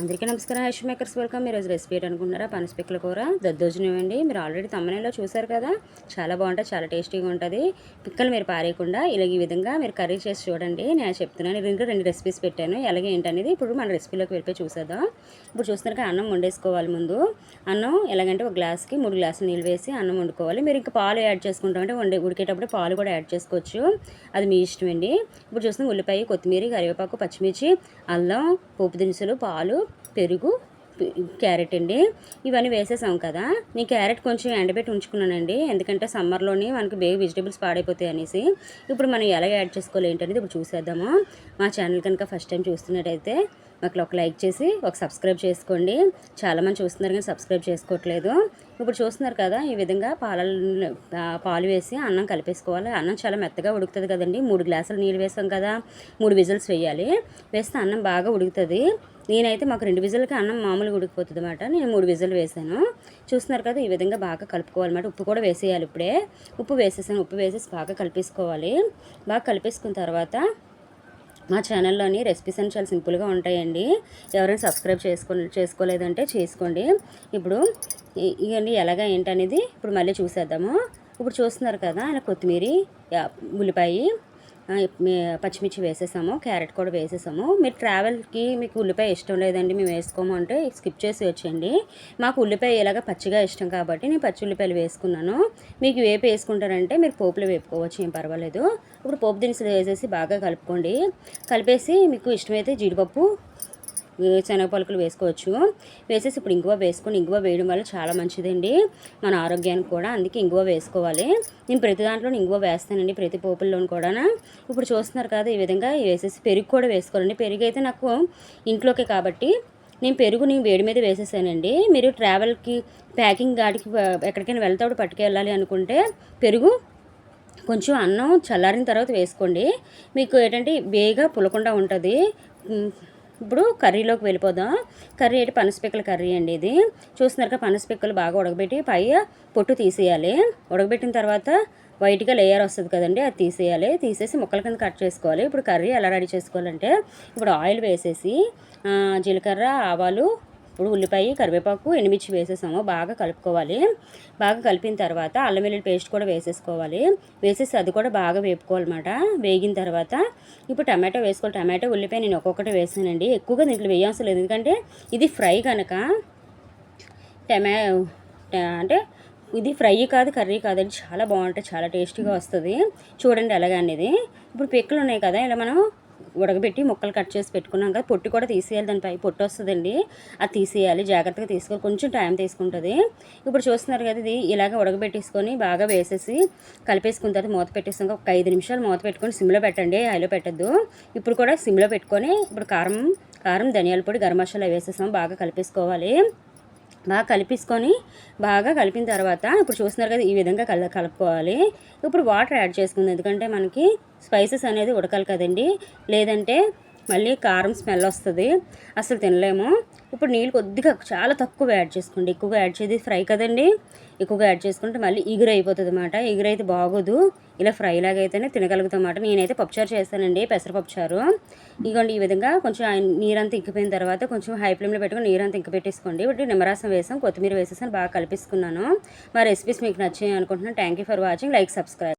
అందరికీ నమస్కారం hash makers. Welcome. ఈరోజు రెసిపీ అనుకుంటున్నారా? పనసపిక్కల కూర దద్దోజనమండి మీరు ఆల్రెడీ తమ్మనేలో చూసారు కదా? చాలా బాగుంటుంది చాలా టేస్టీగా ఉంటుంది. పిక్కలు మీరు పారేయకుండా ఇలా ఈ విధంగా మీరు కర్రీ చేసి చూడండి. నేను చెప్తున్నాను నేను ఇంకా రెండు రెసిపీస్ పెట్టాను. ఎలాగే ఏంటనేది ఇప్పుడు మన రెసిపీలోకి వెళ్ళిపోయి చూసేద్దాం. ఇప్పుడు చూస్తున్నారు అన్నం వండేసుకోవాలి ముందు. అన్నం ఎలాగంటే ఒక గ్లాస్కి మూడు గ్లాసులు నీళ్ళు వేసి అన్నం వండుకోవాలి. మీరు ఇంకా పాలు యాడ్ చేసుకుంటామంటే వండే ఉడికేటప్పుడు పాలు కూడా యాడ్ చేసుకోవచ్చు. అది మీ ఇష్టం అండి ఇప్పుడు చూస్తున్నాం ఉల్లిపాయ కొత్తిమీర కరివేపాకు పచ్చిమిర్చి అల్లం పోపు దినుసులు పాలు పెరుగు క్యారెట్ అండి. ఇవన్నీ వేసేసాం కదా. నేను క్యారెట్ కొంచెం ఎండబెట్టి ఉంచుకున్నానండి. ఎందుకంటే సమ్మర్లోనే మనకి బేగ వెజిటేబుల్స్ పాడైపోతాయి అనేసి. ఇప్పుడు మనం ఎలా యాడ్ చేసుకోవాలి ఏంటనేది ఇప్పుడు చూసేద్దాము. మా ఛానల్ కనుక ఫస్ట్ టైం చూస్తున్నట్టయితే మాకు ఒక లైక్ చేసి ఒక సబ్స్క్రైబ్ చేసుకోండి. చాలామంది చూస్తున్నారు కానీ సబ్స్క్రైబ్ చేసుకోవట్లేదు. ఇప్పుడు చూస్తున్నారు కదా ఈ విధంగా పాల పాలు వేసి అన్నం కలిపేసుకోవాలి. అన్నం చాలా మెత్తగా ఉడుకుతుంది కదండి. మూడు గ్లాసులు నీళ్ళు వేసాం కదా. మూడు విజిల్స్ వేయాలి. వేస్తే అన్నం బాగా ఉడుకుతుంది. నేనైతే మాకు రెండు విజిల్కి అన్నం మామూలుగా ఉడికిపోతుంది అనమాట నేను మూడు విజిల్ వేసాను. చూస్తున్నారు కదా ఈ విధంగా బాగా కలుపుకోవాలన్నమాట. ఉప్పు కూడా వేసేయాలి ఇప్పుడే. ఉప్పు వేసేసాను. ఉప్పు వేసేసి బాగా కలిపేసుకోవాలి. బాగా కలిపేసుకున్న తర్వాత మా ఛానల్లోని రెసిపీస్ అని చాలా సింపుల్గా ఉంటాయండి. ఎవరైనా సబ్స్క్రైబ్ చేసుకో చేసుకోలేదంటే చేసుకోండి. ఇప్పుడు ఇవన్నీ ఎలాగ ఏంటనేది ఇప్పుడు మళ్ళీ చూసేద్దాము. ఇప్పుడు చూస్తున్నారు కదా ఇలా కొత్తిమీర ఉల్లిపాయి ఉల్లిపాయ పచ్చిమిర్చి వేసేసాము క్యారెట్ కూడా వేసేసాము. మీరు ట్రావెల్కి మీకు ఉల్లిపాయ ఇష్టం లేదండి మేము వేసుకోము అంటే స్కిప్ చేసి వచ్చేయండి. మాకు ఉల్లిపాయ ఇలాగ పచ్చిగా ఇష్టం కాబట్టి నేను పచ్చి ఉల్లిపాయలు వేసుకున్నాను. మీకు వేపు వేసుకుంటారంటే మీరు పోపులు వేపుకోవచ్చు ఏం పర్వాలేదు. ఇప్పుడు పోపు దినుసులు వేసేసి బాగా కలుపుకోండి. కలిపేసి మీకు ఇష్టమైతే జీడిపప్పు శనగ పలుకులు వేసుకోవచ్చు. వేసేసి ఇప్పుడు ఇంగువ వేసుకొని ఇంగువ వేయడం వల్ల చాలా మంచిదండి. మన ఆరోగ్యానికి కూడా అందుకే ఇంగువ వేసుకోవాలి. నేను ప్రతి దాంట్లో ఇంగువ వేస్తానండి ప్రతి పోపుల్లోనూ కూడా ఇప్పుడు చూస్తున్నారు కదా ఈ విధంగా వేసేసి పెరుగు కూడా వేసుకోవాలండి. పెరుగు అయితే నాకు ఇంట్లోకే కాబట్టి నేను పెరుగు నేను వేడి మీద వేసేసానండి. మీరు ట్రావెల్కి ప్యాకింగ్ గాడికి ఎక్కడికైనా వెళ్తాడు పట్టుకెళ్ళాలి అనుకుంటే పెరుగు కొంచెం అన్నం చల్లారిన తర్వాత వేసుకోండి. మీకు ఏంటంటే బేగా పులకుండా ఉంటుంది. ఇప్పుడు కర్రీలోకి వెళ్ళిపోదాం. కర్రీ ఏంటి పనసపిక్కల కర్రీ అండి ఇది. చూస్తున్నారు కదా పనసపిక్కలు బాగా ఉడకబెట్టి పై పొట్టు తీసేయాలి. ఉడకబెట్టిన తర్వాత వైట్గా లేయర్ వస్తుంది కదండి అది తీసేయాలి. తీసేసి ముక్కల కింద కట్ చేసుకోవాలి. ఇప్పుడు కర్రీ ఎలా రెడీ చేసుకోవాలంటే ఇప్పుడు ఆయిల్ వేసేసి జీలకర్ర ఆవాలు ఇప్పుడు ఉల్లిపాయ కరివేపాకు ఎండుమిర్చి వేసేసాము. బాగా కలుపుకోవాలి. బాగా కలిపిన తర్వాత అల్లం వెల్లుల్లి పేస్ట్ కూడా వేసేసుకోవాలి. వేసేసి అది కూడా బాగా వేపుకోవాలన్నమాట. వేగిన తర్వాత ఇప్పుడు టమాటో వేసుకోవాలి. టమాటో ఉల్లిపాయ నేను ఒక్కొక్కటి వేసానండి. ఎక్కువగా దీంట్లో వేయాల్సిన లేదు. ఎందుకంటే ఇది ఫ్రై కనుక టమా అంటే ఇది ఫ్రై కాదు కర్రీ కాదండి. చాలా బాగుంటుంది. చాలా టేస్టీగా వస్తుంది. చూడండి ఎలాగ అనేది. ఇప్పుడు పిక్కలు ఉన్నాయి కదా ఇలా మనం ఉడకబెట్టి ముక్కలు కట్ చేసి పెట్టుకున్నాం కదా పొట్టు కూడా తీసేయాలి దానిపై పొట్టు వస్తుందండి. అది తీసేయాలి జాగ్రత్తగా తీసుకోవాలి కొంచెం టైం తీసుకుంటుంది. ఇప్పుడు చూస్తున్నారు కదా ఇది ఇలాగ ఉడకబెట్టేసుకొని బాగా వేసేసి కలిపేసుకున్న తర్వాత మూత పెట్టేసాక ఒక ఐదు నిమిషాలు మూత పెట్టుకొని సిమ్లో పెట్టండి హైలో పెట్టద్దు. ఇప్పుడు కూడా సిమ్లో పెట్టుకొని ఇప్పుడు కారం కారం ధనియాల పొడి గరం మసాలా వేసేసాం బాగా కలిపేసుకోవాలి. బాగా కలిపేసుకొని బాగా కలిపిన తర్వాత ఇప్పుడు చూస్తున్నారు కదా ఈ విధంగా కల కలుపుకోవాలి. ఇప్పుడు వాటర్ యాడ్ చేసుకుంది. ఎందుకంటే మనకి స్పైసెస్ అనేది ఉడకాలి కదండి. లేదంటే మళ్ళీ కారం స్మెల్ వస్తుంది. అసలు తినలేము. ఇప్పుడు నీళ్ళు కొద్దిగా చాలా తక్కువ యాడ్ చేసుకోండి. ఎక్కువగా యాడ్ చేసి ఫ్రై కదండి. ఎక్కువగా యాడ్ చేసుకుంటే మళ్ళీ ఇగురు అయిపోతుంది అనమాట ఎగురైతే బాగోదు. ఇలా ఫ్రై లాగా అయితేనే తినగలుగుతాం అనమాట నేనైతే పప్పుచారు చేస్తానండి పెసరపప్పుచారు. ఇగోండి ఈ విధంగా కొంచెం నీరంతా ఇంకిపోయిన తర్వాత కొంచెం హై ఫ్లేమ్లో పెట్టుకుని నీరంతా ఇంక పెట్టేసుకోండి ఇప్పుడు నిమ్మరసం వేసాం కొత్తిమీర వేసేసాను బాగా కలిపేసుకున్నాను. మా రెసిపీస్ మీకు నచ్చాయి అనుకుంటున్నాను. Thank you for watching like subscribe